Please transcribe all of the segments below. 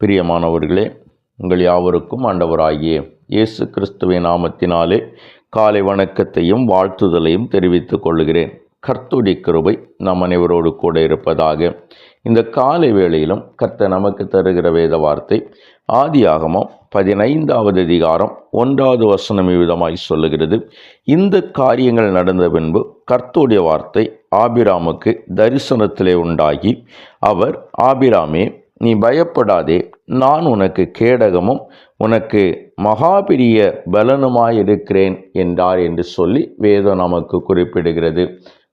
பிரியமானவர்களே உங்கள் யாவருக்கும் ஆண்டவராகிய இயேசு கிறிஸ்துவின் நாமத்தினாலே காலை வணக்கத்தையும் வாழ்த்துதலையும் தெரிவித்துக் கொள்கிறேன். கர்த்துடி கிருபை நம் அனைவரோடு கூட இருப்பதாக. இந்த காலை வேளையிலும் கர்த்த நமக்கு தருகிற வேத வார்த்தை ஆதியாகமம் பதினைந்தாவது அதிகாரம் ஒன்றாவது வசனம் விதமாய் சொல்லுகிறது. இந்த காரியங்கள் நடந்த பின்பு கர்த்துடைய வார்த்தை ஆபிராமுக்கு தரிசனத்திலே உண்டாகி அவர் ஆபிராமே நீ பயப்படாதே நான் உனக்கு கேடகமும் உனக்கு மகாபிரிய பலனுமாயிருக்கிறேன் என்றார் என்று சொல்லி வேதம் நமக்கு குறிப்பிடுகிறது.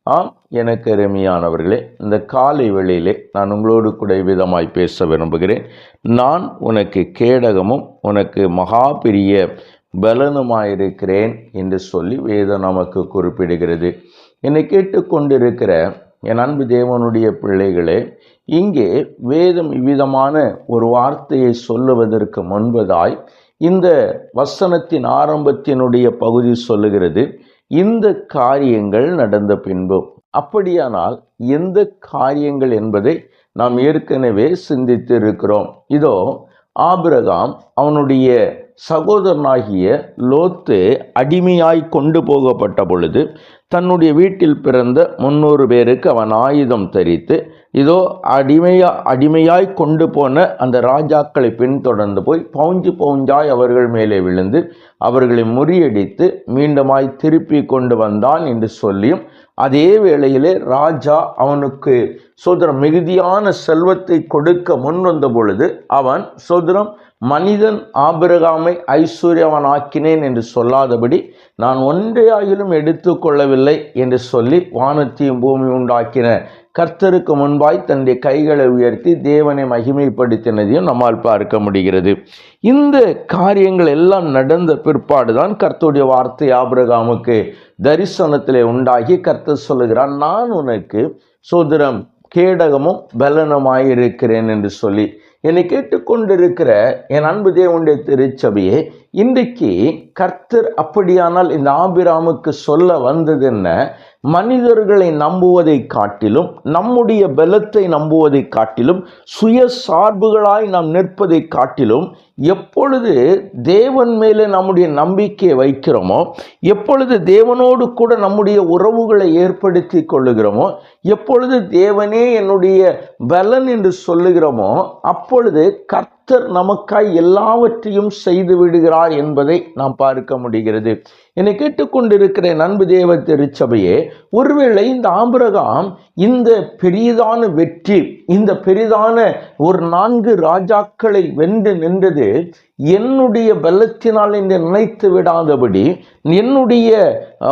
ஆம் எனக்கு அருமையானவர்களே இந்த காலை வேளையிலே நான் உங்களோடு கூட விதமாய் பேச விரும்புகிறேன். நான் உனக்கு கேடகமும் உனக்கு மகாபிரிய பலனுமாயிருக்கிறேன் என்று சொல்லி வேதம் நமக்கு குறிப்பிடுகிறது. என்னை கேட்டுக்கொண்டிருக்கிற என் அன்பு தேவனுடைய பிள்ளைகளே இங்கே வேதம் இவ்விதமான ஒரு வார்த்தையை சொல்லுவதற்கு முன்பதாய் இந்த வசனத்தின் ஆரம்பத்தினுடைய பகுதி சொல்லுகிறது இந்த காரியங்கள் நடந்த பின்பு. அப்படியானால் எந்த காரியங்கள் என்பதை நாம் ஏற்கனவே சிந்தித்து இருக்கிறோம் இதோ ஆபிரகாம் அவனுடைய சகோதரனாகிய லோத்து அடிமையாய் கொண்டு போகப்பட்ட பொழுது தன்னுடைய வீட்டில் பிறந்த முன்னூறு பேருக்கு அவன் ஆயுதம் தரித்து இதோ அடிமையா அடிமையாய் கொண்டு போன அந்த ராஜாக்களை பின்தொடர்ந்து போய் பவுஞ்சு பவுஞ்சாய் அவர்கள் மேலே விழுந்து அவர்களை முறியடித்து மீண்டுமாய் திருப்பி கொண்டு வந்தான் என்று சொல்லியும் அதே வேளையிலே ராஜா அவனுக்கு சுதரம் மிகுதியான செல்வத்தை கொடுக்க முன் வந்த பொழுது அவன் சுதரம் மனிதன் ஆபிரகாமை ஐஸ்வர்யவனாக்கினேன் என்று சொல்லாதபடி நான் ஒன்றையாயிலும் எடுத்துக்கொள்ளவில்லை என்று சொல்லி வானத்தையும் பூமி உண்டாக்கின. கர்த்தருக்கு முன்பாய் தன்னுடைய கைகளை உயர்த்தி தேவனை மகிமைப்படுத்தினதையும் நம்மால் பார்க்க முடிகிறது. இந்த காரியங்கள் எல்லாம் நடந்த பிற்பாடு தான் கர்த்தருடைய வார்த்தை ஆபிரகாமுக்கு தரிசனத்திலே உண்டாகி கர்த்தர் சொல்லுகிறான் நான் உனக்கு சோதரம் கேடகமும் பலனுமாயிருக்கிறேன் என்று சொல்லி என்னை கேட்டுக்கொண்டிருக்கிற என் அன்பு தேவனுடைய திருச்சபையே இன்றைக்கு கர்த்தர் அப்படியானால் இந்த ஆபிராமுக்கு சொல்ல வந்தது என்ன? மனிதர்களை நம்புவதை காட்டிலும் நம்முடைய பலத்தை நம்புவதை காட்டிலும் சுய சார்புகளாய் நாம் நிற்பதை காட்டிலும் எப்பொழுது தேவன் மேலே நம்முடைய நம்பிக்கையை வைக்கிறோமோ எப்பொழுது தேவனோடு கூட நம்முடைய உறவுகளை ஏற்படுத்தி கொள்ளுகிறோமோ எப்பொழுது தேவனே என்னுடைய பலன் என்று சொல்லுகிறோமோ அப்பொழுது கர்த்தர் நமக்காய் எல்லாவற்றையும் செய்து விடுகிறார் என்பதை நாம் பார்க்க முடிகிறது. என்னை கேட்டுக்கொண்டிருக்கிற நண்பு தேவ திருச்சபையே ஒருவேளை இந்த ஆபிரகாம் இந்த பெரியதான வெற்றி இந்த பெரிதான ஒரு நான்கு ராஜாக்களை வென்று நின்றது என்னுடைய பலத்தினால் என்று நினைத்து விடாதபடி என்னுடைய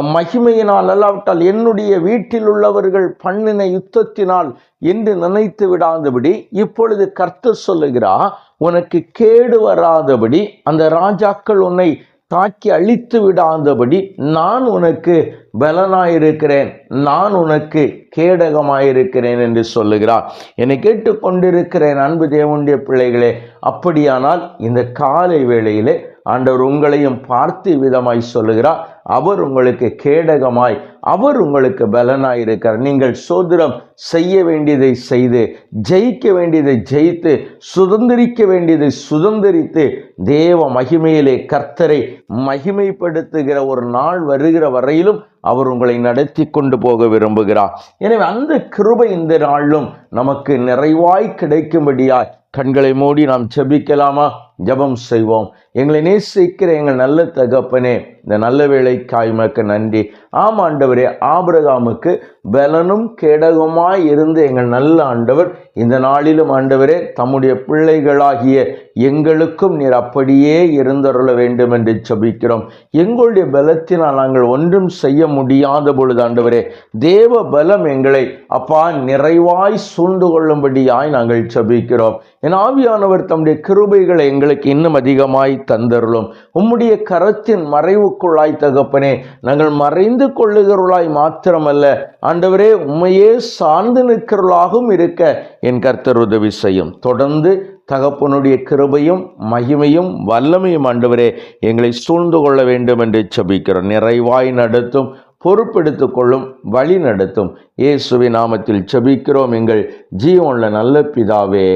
மகிமையினால் அல்லாவிட்டால் என்னுடைய வீட்டில் உள்ளவர்கள் பண்ணின யுத்தத்தினால் என்று நினைத்து விடாதபடி இப்பொழுது கர்த்தர் சொல்லுகிறா உனக்கு கேடு வராதபடி அந்த ராஜாக்கள் உன்னை தாக்கி அழித்து விடாதபடி நான் உனக்கு பலனாயிருக்கிறேன் நான் உனக்கு கேடகமாயிருக்கிறேன் என்று சொல்லுகிறார். என்னை கேட்டுக்கொண்டிருக்கிறேன் அன்பு தேவனுடைய பிள்ளைகளே அப்படியானால் இந்த காலை வேளையிலே ஆண்டவர் உங்களையும் பார்த்து விதமாய் சொல்லுகிறார். அவர் உங்களுக்கு கேடகமாய் அவர் உங்களுக்கு பலனாய் நீங்கள் சோதரம் செய்ய வேண்டியதை செய்து ஜெயிக்க வேண்டியதை ஜெயித்து சுதந்திரிக்க வேண்டியதை சுதந்திரித்து தேவ மகிமையிலே கர்த்தரை மகிமைப்படுத்துகிற ஒரு நாள் வருகிற வரையிலும் அவர் உங்களை நடத்தி கொண்டு போக விரும்புகிறார். எனவே அந்த கிருபை இந்த நாளிலும் நமக்கு நிறைவாய் கிடைக்கும்படியாய் கண்களை மூடி நாம் ஜெபிக்கலாமா? ஜபம் செய்வோம். எங்களை நேசிக்கிற எங்கள் நல்ல தகப்பனே இந்த நல்ல வேலைக்காய் மக்க நன்றி. ஆம் ஆண்டவரே ஆபிரகாமுக்கு பலனும் கேடகமாய் இருந்து எங்கள் நல்ல ஆண்டவர் இந்த நாளிலும் ஆண்டவரே தம்முடைய பிள்ளைகளாகிய எங்களுக்கும் நீர் அப்படியே இருந்தருள வேண்டும் என்று ஜபிக்கிறோம். எங்களுடைய பலத்தினால் நாங்கள் ஒன்றும் செய்ய முடியாத பொழுது ஆண்டவரே தேவ பலம் எங்களை அப்பா நிறைவாய் சூழ்ந்து கொள்ளும்படியாய் நாங்கள் ஜபிக்கிறோம். என் ஆவியானவர் தம்முடைய கிருபைகளை எங்களுக்கு இன்னும் அதிகமாய் தந்தருளும். உம்முடைய கரத்தின் மறைவுக்குள்ளாய் தகப்பனே நாங்கள் மறைந்து கொள்ளுகிறவளாய் மாத்திரமல்ல ஆண்டவரே உண்மையே சார்ந்து நிற்கிறவர்களாகவும் இருக்க என் கர்த்தர் உதவி செய்யும். தொடர்ந்து தகப்பனுடைய கிருபையும் மகிமையும் வல்லமையும் ஆண்டவரே எங்களை சூழ்ந்து கொள்ள வேண்டும் என்று செபிக்கிறோம் நிறைவாய் நடத்தும் பொறுப்பெடுத்து கொள்ளும் வழி நடத்தும். இயேசுவி நாமத்தில் செபிக்கிறோம் எங்கள் ஜீவனில் நல்ல பிதாவே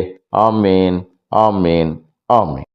ஆமேன் ஆமேன் ஆமேன்.